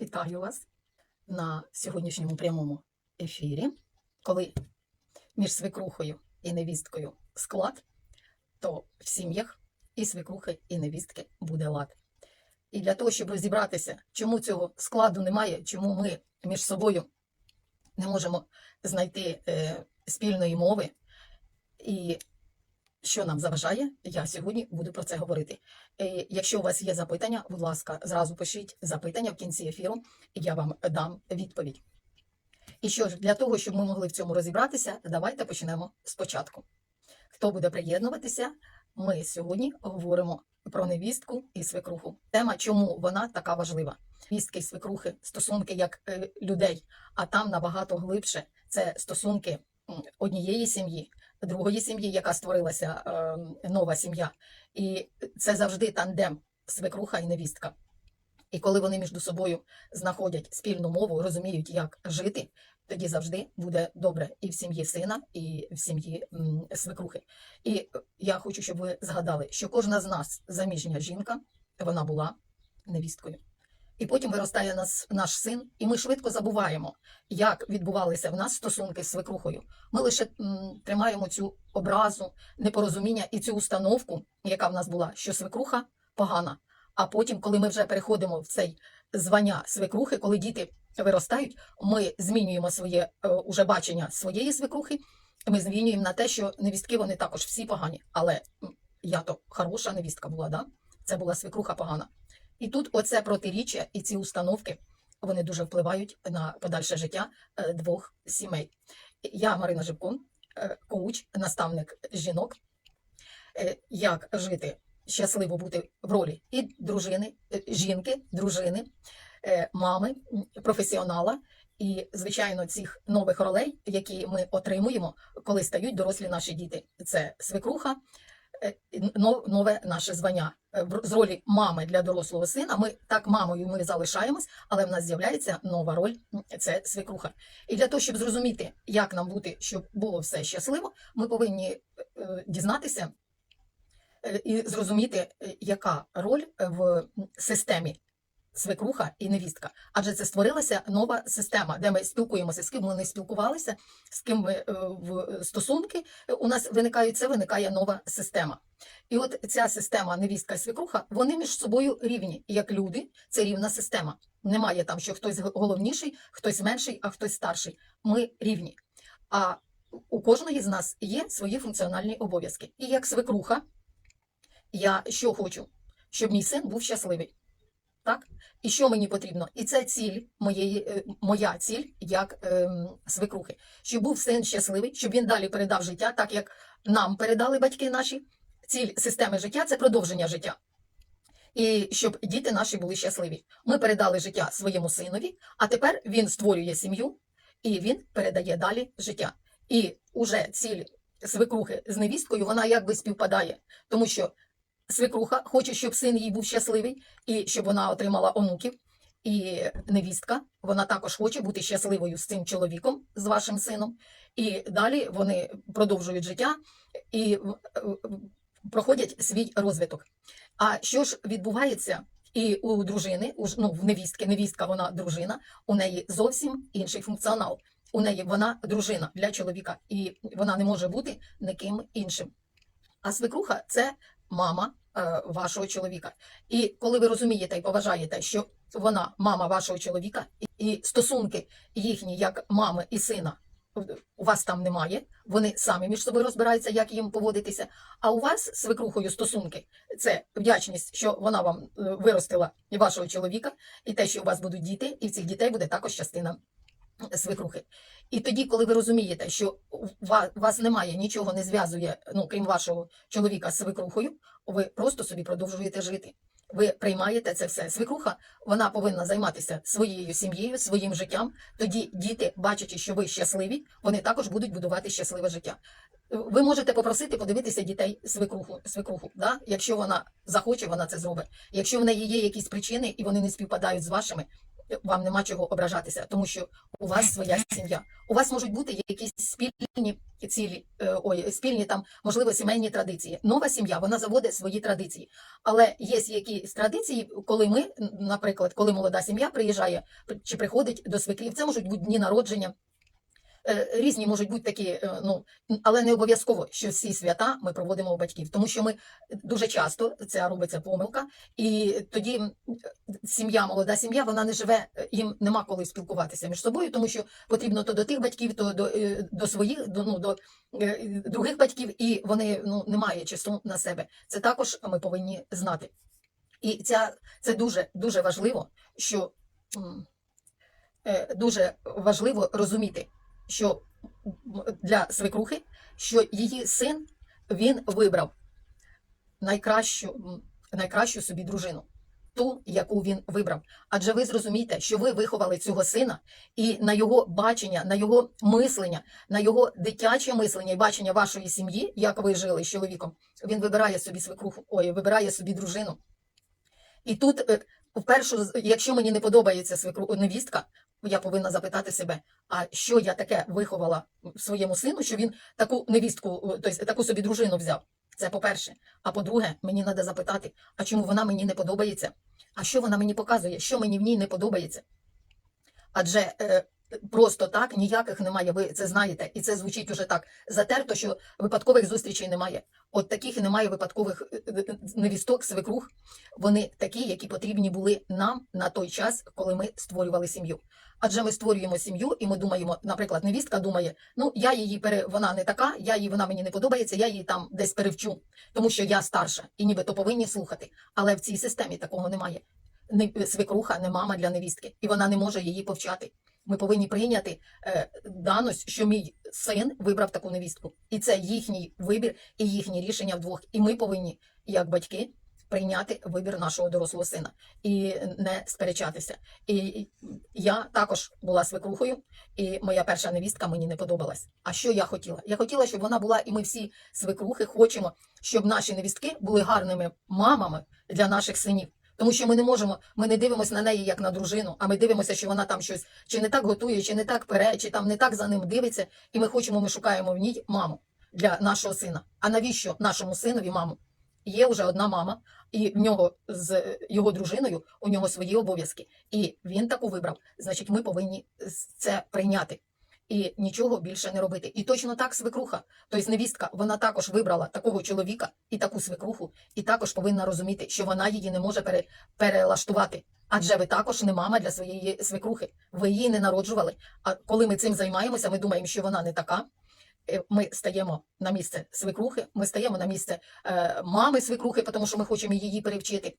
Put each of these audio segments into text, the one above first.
Вітаю вас на сьогоднішньому прямому ефірі. Коли між свекрухою і невісткою склад, то в сім'ях і свекрухи, і невістки буде лад. І для того, щоб розібратися, чому цього складу немає, чому ми між собою не можемо знайти е, спільної мови, і що нам заважає, я сьогодні буду про це говорити. Е, якщо у вас є запитання, будь ласка, зразу пишіть запитання в кінці ефіру, і я вам дам відповідь. І що ж, для того, щоб ми могли в цьому розібратися, давайте почнемо спочатку. Хто буде приєднуватися, ми сьогодні говоримо про невістку і свекруху. Тема, чому вона така важлива. Невістки і свекрухи, стосунки як е, людей, а там набагато глибше це стосунки однієї сім'ї, другої сім'ї, яка створилася е, нова сім'я. І це завжди тандем свекруха і невістка. І коли вони між собою знаходять спільну мову, розуміють, як жити, тоді завжди буде добре і в сім'ї сина, і в сім'ї свекрухи. І я хочу, щоб ви згадали, що кожна з нас заміжня жінка, вона була невісткою. І потім виростає нас наш син, і ми швидко забуваємо, як відбувалися в нас стосунки з свекрухою. Ми лише м, тримаємо цю образу, непорозуміння і цю установку, яка в нас була, що свекруха погана. А потім, коли ми вже переходимо в цей звання свекрухи, коли діти виростають, ми змінюємо своє е, уже бачення своєї свекрухи. Ми змінюємо на те, що невістки вони також всі погані. Але я то хороша невістка була, да? Це була свекруха погана. І тут оце протиріччя і ці установки вони дуже впливають на подальше життя е, двох сімей. Я Марина Живкун, е, коуч, наставник жінок. Е, Як жити щасливо бути в ролі і дружини, жінки, дружини, мами, професіонала. І, звичайно, цих нових ролей, які ми отримуємо, коли стають дорослі наші діти. Це свекруха, нове наше звання. Е, З ролі мами для дорослого сина. Ми так мамою ми залишаємось, але в нас з'являється нова роль це свекруха. І для того, щоб зрозуміти, як нам бути, щоб було все щасливо, ми повинні е, дізнатися е, і зрозуміти, е, яка роль в системі свекруха і невістка. Адже це створилася нова система, де ми спілкуємося, з ким ми не спілкувалися, з ким ми е, в стосунки у нас виникають, це виникає нова система. І от ця система невістка і свекруха, вони між собою рівні. Як люди, це рівна система. Немає там, що хтось головніший, хтось менший, а хтось старший. Ми рівні. А у кожної з нас є свої функціональні обов'язки. І як свекруха, я що хочу? Щоб мій син був щасливий. Так? І що мені потрібно? І це ціль моєї, е, моя ціль як ем, свекрухи. Щоб був син щасливий, щоб він далі передав життя, так як нам передали батьки наші. Ціль системи життя це продовження життя. І щоб діти наші були щасливі. Ми передали життя своєму синові, а тепер він створює сім'ю і він передає далі життя. І уже ціль свекрухи з невісткою, вона якби співпадає, тому що свекруха хоче, щоб син їй був щасливий, і щоб вона отримала онуків. І невістка, вона також хоче бути щасливою з цим чоловіком, з вашим сином. І далі вони продовжують життя і в- проходять свій розвиток. А що ж відбувається і у дружини, у ну, в невістки, невістка, вона дружина, у неї зовсім інший функціонал. У неї вона дружина для чоловіка, і вона не може бути ніким іншим. А свекруха це мама е, вашого чоловіка. І коли ви розумієте і поважаєте, що вона мама вашого чоловіка, і- стосунки їхні, як мами і сина, у вас там немає, вони самі між собою розбираються, як їм поводитися. А у вас з свекрухою стосунки це вдячність, що вона вам е, виростила і вашого чоловіка, і те, що у вас будуть діти, і в цих дітей буде також частина свекрухи. І тоді, коли ви розумієте, що вас немає, нічого не зв'язує, ну крім вашого чоловіка з свекрухою, ви просто собі продовжуєте жити. Ви приймаєте це все. Свекруха вона повинна займатися своєю сім'єю, своїм життям. Тоді діти, бачачи, що ви щасливі, вони також будуть будувати щасливе життя. Ви можете попросити подивитися дітей свекруху, свекруху да? якщо вона захоче, вона це зробить. Якщо в неї є якісь причини і вони не співпадають з вашими, вам нема чого ображатися, тому що у вас своя сім'я. У вас можуть бути якісь спільні цілі, е, ой, спільні там, можливо, сімейні традиції. Нова сім'я вона заводить свої традиції. Але є якісь традиції, коли ми, наприклад, коли молода сім'я приїжджає чи приходить до свекрів, це можуть бути дні народження. Е, Різні можуть бути такі, е, ну але не обов'язково, що всі свята ми проводимо у батьків, тому що ми дуже часто це робиться помилка, і тоді сім'я, молода сім'я, вона не живе, е, їм нема коли спілкуватися між собою, тому що потрібно то до тих батьків, то до, е, до своїх, до, ну, до е, других батьків, і вони ну, немає часу на себе. Це також ми повинні знати. І ця, це дуже дуже важливо, що е, дуже важливо розуміти, що для свекрухи, що її син він вибрав найкращу, найкращу собі дружину, ту, яку він вибрав. Адже ви зрозумієте, що ви виховали цього сина, і на його бачення, на його мислення, на його дитяче мислення і бачення вашої сім'ї, як ви жили з чоловіком, він вибирає собі свекруху, ой, вибирає собі дружину. І тут, е, вперше, якщо мені не подобається свекру невістка, я повинна запитати себе, а що я таке виховала своєму сину, що він таку невістку, е, тобто таку собі дружину взяв. Це по-перше. А по-друге, мені треба запитати, а чому вона мені не подобається? А що вона мені показує, що мені в ній не подобається? Адже е, просто так ніяких немає, ви це знаєте, і це звучить уже так затерто, що випадкових зустрічей немає. От таких немає випадкових е, е, невісток, свекрух. Вони такі, які потрібні були нам на той час, коли ми створювали сім'ю. Адже ми створюємо сім'ю, і ми думаємо, наприклад, невістка думає, ну я її пере вона не така, я її вона мені не подобається, я її там десь перевчу, тому що я старша, і нібито повинні слухати. Але в цій системі такого немає. Свекруха, не мама для невістки, і вона не може її повчати. Ми повинні прийняти е, даность, що мій син вибрав таку невістку, і це їхній вибір і їхнє рішення вдвох. І ми повинні, як батьки, прийняти вибір нашого дорослого сина і не сперечатися. І я також була свекрухою, і моя перша невістка мені не подобалась. А що я хотіла? Я хотіла, щоб вона була, і ми всі свекрухи хочемо, щоб наші невістки були гарними мамами для наших синів. Тому що ми не можемо, ми не дивимося на неї як на дружину, а ми дивимося, що вона там щось чи не так готує, чи не так пере, чи там не так за ним дивиться, і ми хочемо, ми шукаємо в ній маму для нашого сина. А навіщо нашому синові маму? Є вже одна мама, і в нього з його дружиною у нього свої обов'язки. І він таку вибрав. Значить, ми повинні це прийняти і нічого більше не робити. І точно так свекруха, тобто невістка, вона також вибрала такого чоловіка і таку свекруху, і також повинна розуміти, що вона її не може пере, перелаштувати. Адже ви також не мама для своєї свекрухи. Ви її не народжували. А коли ми цим займаємося, ми думаємо, що вона не така. Е, Ми стаємо на місце свекрухи, ми стаємо на місце е, мами свекрухи, тому що ми хочемо її перевчити.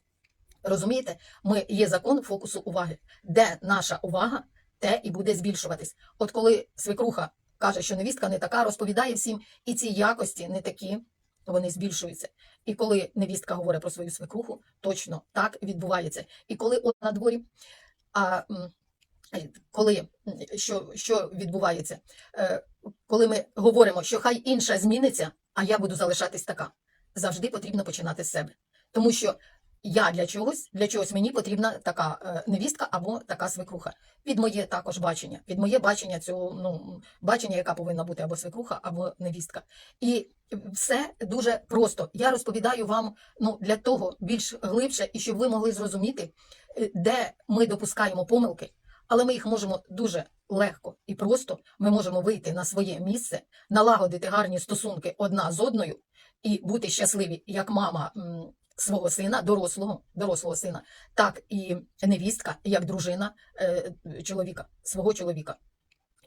Розумієте, ми є закон фокусу уваги, де наша увага, те і буде збільшуватись. От коли свекруха каже, що невістка не така, розповідає всім, і ці якості не такі, вони збільшуються. І коли невістка говорить про свою свекруху, точно так відбувається. І коли от на дворі, а е, коли що, що відбувається, Е, коли ми говоримо, що хай інша зміниться, а я буду залишатись така, завжди потрібно починати з себе. Тому що я для чогось, для чогось мені потрібна така е, невістка або така свекруха. Під моє також бачення, під моє бачення цього ну, бачення, яка повинна бути або свекруха, або невістка. І все дуже просто. Я розповідаю вам ну, для того більш глибше, і щоб ви могли зрозуміти, е, де ми допускаємо помилки, але ми їх можемо дуже легко і просто. Ми можемо вийти на своє місце, налагодити гарні стосунки одна з одною і бути щасливі, як мама свого сина, дорослого, дорослого сина, так і невістка, як дружина е, чоловіка, свого чоловіка.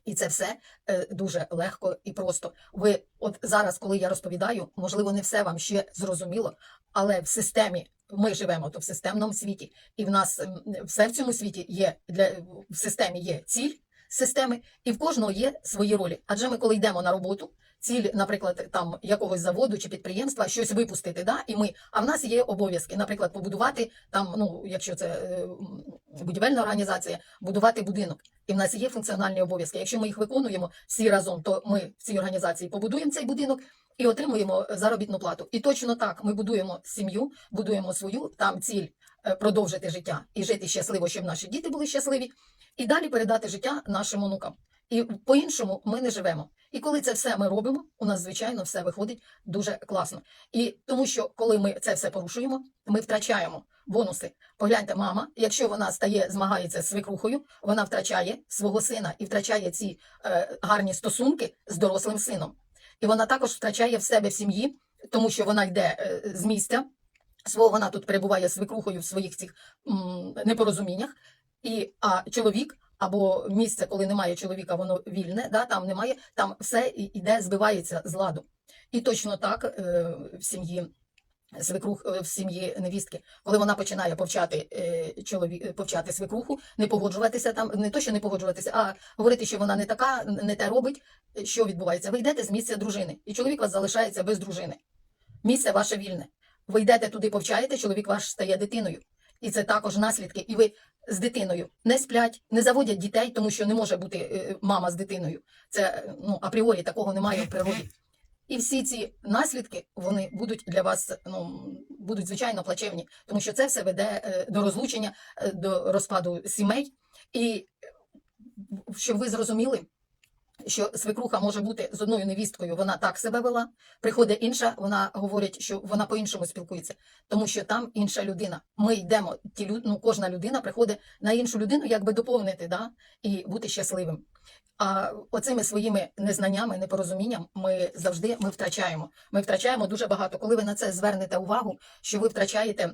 І це все е, дуже легко і просто. Ви, от зараз, коли я розповідаю, можливо, не все вам ще зрозуміло, але в системі ми живемо то в системному світі, і в нас все в цьому світі є для в системі є ціль системи, і в кожного є свої ролі. Адже ми, коли йдемо на роботу, ціль, наприклад, там якогось заводу чи підприємства, щось випустити, да, і ми, а в нас є обов'язки, наприклад, побудувати там, ну якщо це е, будівельна організація, будувати будинок. І в нас є функціональні обов'язки. Якщо ми їх виконуємо всі разом, то ми в цій організації побудуємо цей будинок і отримуємо заробітну плату. І точно так ми будуємо сім'ю, будуємо свою там ціль е, продовжити життя і жити щасливо, щоб наші діти були щасливі, і далі передати життя нашим онукам. І по-іншому ми не живемо. І коли це все ми робимо, у нас, звичайно, все виходить дуже класно. І тому що, коли ми це все порушуємо, ми втрачаємо бонуси. Погляньте, мама, якщо вона стає, змагається з свекрухою, вона втрачає свого сина і втрачає ці е, гарні стосунки з дорослим сином. І вона також втрачає в себе в сім'ї, тому що вона йде е, з місця свого, вона тут перебуває з свекрухою в своїх цих м, непорозуміннях. І а чоловік або місце, коли немає чоловіка, воно вільне, да, там немає, там все іде, збивається з ладу. І точно так е, в сім'ї свекрух е, в сім'ї невістки, коли вона починає повчати е, чоловік, повчати свекруху, не погоджуватися там, не то, що не погоджуватися, а говорити, що вона не така, не те робить. е, Що відбувається? Ви йдете з місця дружини, і чоловік вас залишається без дружини. Місце ваше вільне. Ви йдете туди, повчаєте, чоловік ваш стає дитиною. І це також наслідки. І ви з дитиною не сплять, не заводять дітей, тому що не може бути е, мама з дитиною. Це е, ну апріорі такого немає в природі. І всі ці наслідки вони будуть для вас ну будуть звичайно плачевні, тому що це все веде е, до розлучення, до розпаду сімей. І щоб ви зрозуміли, що свекруха може бути з одною невісткою, вона так себе вела. Приходить інша, вона говорить, що вона по-іншому спілкується, тому що там інша людина. Ми йдемо, ті лю- ну, кожна людина приходить на іншу людину, якби доповнити, да, і бути щасливим. А оцими своїми незнаннями, непорозумінням ми завжди ми втрачаємо. Ми втрачаємо дуже багато. Коли ви на це звернете увагу, що ви втрачаєте.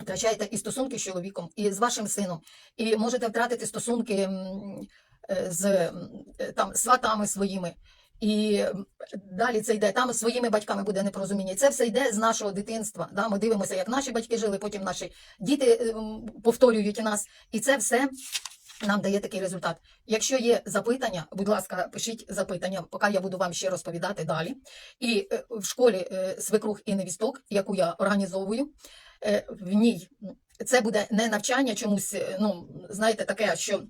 Втрачаєте і стосунки з чоловіком, і з вашим сином, і можете втратити стосунки з м, е, там сватами своїми. І далі це йде. Там з своїми батьками буде непорозуміння. Це все йде з нашого дитинства. Да? Ми дивимося, як наші батьки жили, потім наші діти е, повторюють нас. І це все нам дає такий результат. Якщо є запитання, будь ласка, пишіть запитання, поки я буду вам ще розповідати далі. І е, в школі е, свекрух і невісток, яку я організовую, е, в ній це буде не навчання чомусь, е, ну знаєте, таке, що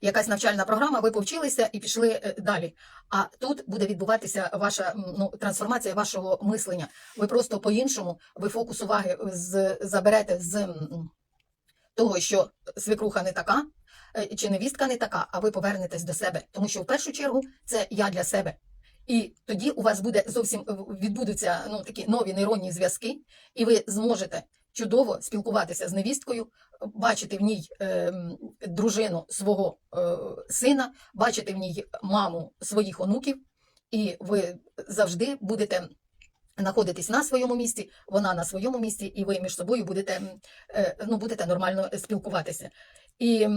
якась навчальна програма, ви повчилися і пішли е, далі. А тут буде відбуватися ваша ну, трансформація вашого мислення. Ви просто по-іншому, ви фокус уваги з, заберете з того, що свекруха не така, е, чи невістка не така, а ви повернетесь до себе. Тому що в першу чергу це я для себе. І тоді у вас буде зовсім е, відбудуться ну, такі нові нейронні зв'язки, і ви зможете чудово спілкуватися з невісткою, бачити в ній е, дружину свого е, сина, бачити в ній маму своїх онуків, і ви завжди будете знаходитись на своєму місці, вона на своєму місці, і ви між собою будете, е, ну, будете нормально спілкуватися. І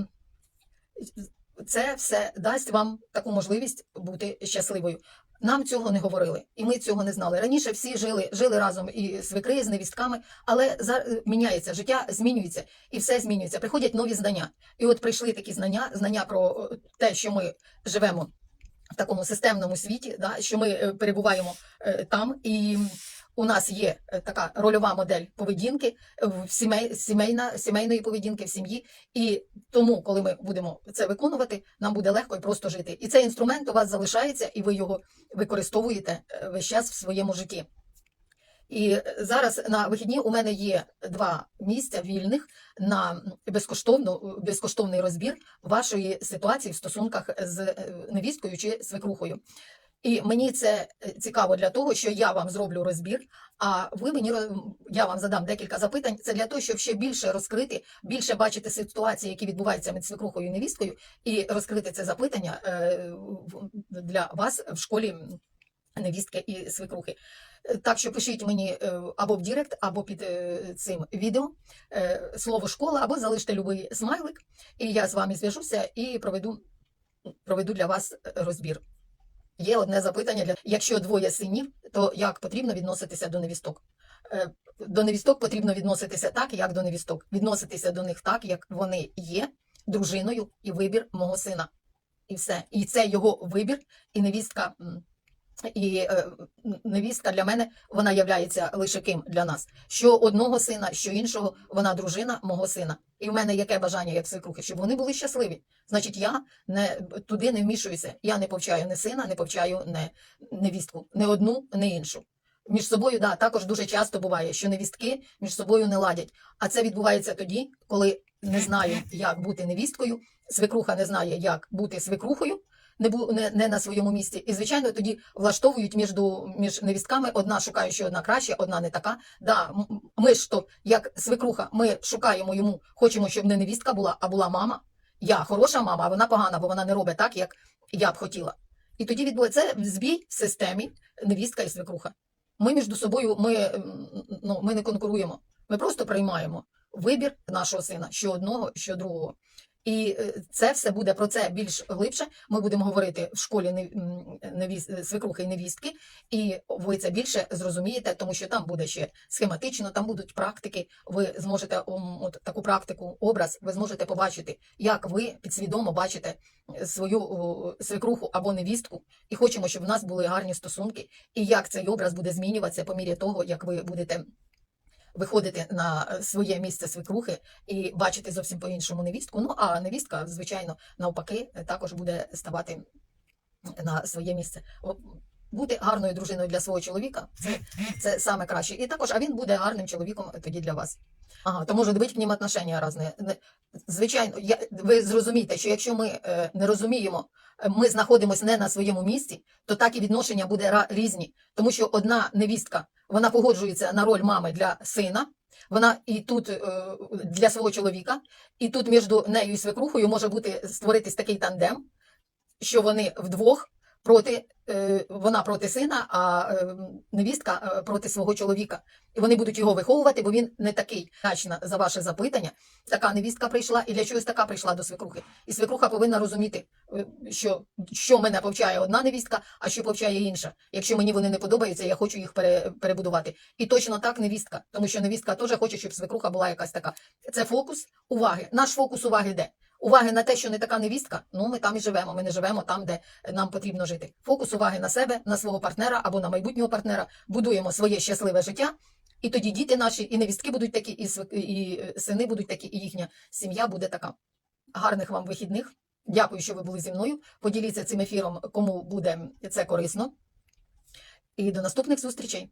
це все дасть вам таку можливість бути щасливою. Нам цього не говорили, і ми цього не знали. Раніше всі жили, жили разом і свекри з невістками, але за міняється життя, змінюється і все змінюється. Приходять нові знання. І от прийшли такі знання, знання про е, те, що ми живемо в такому системному світі, да, що ми е, перебуваємо е, там, і у нас є е, така рольова модель поведінки в сімей, сімейна, сімейної поведінки в сім'ї. І тому, коли ми будемо це виконувати, нам буде легко і просто жити. І цей інструмент у вас залишається, і ви його використовуєте е, весь час в своєму житті. І зараз на вихідні у мене є два місця вільних на безкоштовну, безкоштовний розбір вашої ситуації в стосунках з е, невісткою чи свекрухою. І мені це е, цікаво для того, що я вам зроблю розбір, а ви мені я вам задам декілька запитань. Це для того, щоб ще більше розкрити, більше бачити ситуації, які відбуваються між свекрухою і невісткою, і розкрити це запитання е, для вас в школі невістки і свекрухи. Е, Так що пишіть мені або в Дірект, або під цим відео слово школа, або залиште любий смайлик, і я з вами зв'яжуся і проведу, проведу для вас розбір. Є одне запитання для якщо двоє синів, то як потрібно відноситися до невісток? Е, До невісток потрібно відноситися так, як до невісток. Відноситися до них так, як вони є дружиною і вибір мого сина. І все. І це його вибір, і невістка. І е, невістка для мене вона являється лише ким для нас. Що одного сина, що іншого, вона дружина мого сина. І в мене яке бажання, як свекрухи, щоб вони були щасливі. Значить, я не туди не вмішуюся. Я не повчаю не сина, не повчаю не невістку, не одну, не іншу. Між собою, да, також дуже часто буває, що невістки між собою не ладять. А це відбувається тоді, коли не знає, як бути невісткою, свекруха не знає, як бути свекрухою, не, бу, не, не на своєму місці. І, звичайно, тоді влаштовують між, між невістками, одна шукає, що одна краще, одна не така. Да, ми ж то, як свекруха, ми шукаємо йому, хочемо, щоб не невістка була, а була мама. Я хороша мама, а вона погана, бо вона не робить так, як я б хотіла. І тоді відбувається збій в системі невістка і свекруха. Ми між собою ми, ну, ми не конкуруємо. Ми просто приймаємо вибір нашого сина, що одного, що другого. І е, це все буде про це більш глибше. Ми будемо говорити в школі не- м, свекрухи і невістки, і ви це більше зрозумієте, тому що там буде ще схематично, там будуть практики. Ви зможете от таку практику, образ, ви зможете побачити, як ви підсвідомо бачите свою свекруху або невістку, і хочемо, щоб в нас були гарні стосунки, і як цей образ буде змінюватися по мірі того, як ви будете виходити на е, своє місце свекрухи і бачити зовсім по-іншому невістку. Ну а невістка, звичайно, навпаки, е, також буде ставати на своє місце. Бути гарною дружиною для свого чоловіка це, це саме краще. І також, а він буде гарним чоловіком тоді для вас. Ага, то може бути к ним отношення різні. Звичайно, я, ви зрозумієте, що якщо ми е, не розуміємо, ми знаходимося не на своєму місці, то так і відношення буде різні. Тому що одна невістка вона погоджується на роль мами для сина, вона і тут е, для свого чоловіка, і тут між нею і свекрухою може бути створитись такий тандем, що вони вдвох проти е, вона проти сина, а е, невістка е, проти свого чоловіка. І вони будуть його виховувати, бо він не такий. Вдячна за ваше запитання. Така невістка прийшла, і для чогось така прийшла до свекрухи. І свекруха повинна розуміти, що, що мене повчає одна невістка, а що повчає інша. Якщо мені вони не подобаються, я хочу їх пере, перебудувати. І точно так невістка, тому що невістка теж хоче, щоб свекруха була якась така. Це фокус уваги. Наш фокус уваги де? Уваги на те, що не така невістка, ну ми там і живемо. Ми не живемо там, де нам потрібно жити. Фокус уваги на себе, на свого партнера або на майбутнього партнера. Будуємо своє щасливе життя. І тоді діти наші, і невістки будуть такі, і, і сини будуть такі, і їхня сім'я буде така. Гарних вам вихідних. Дякую, що ви були зі мною. Поділіться цим ефіром, кому буде це корисно. І до наступних зустрічей.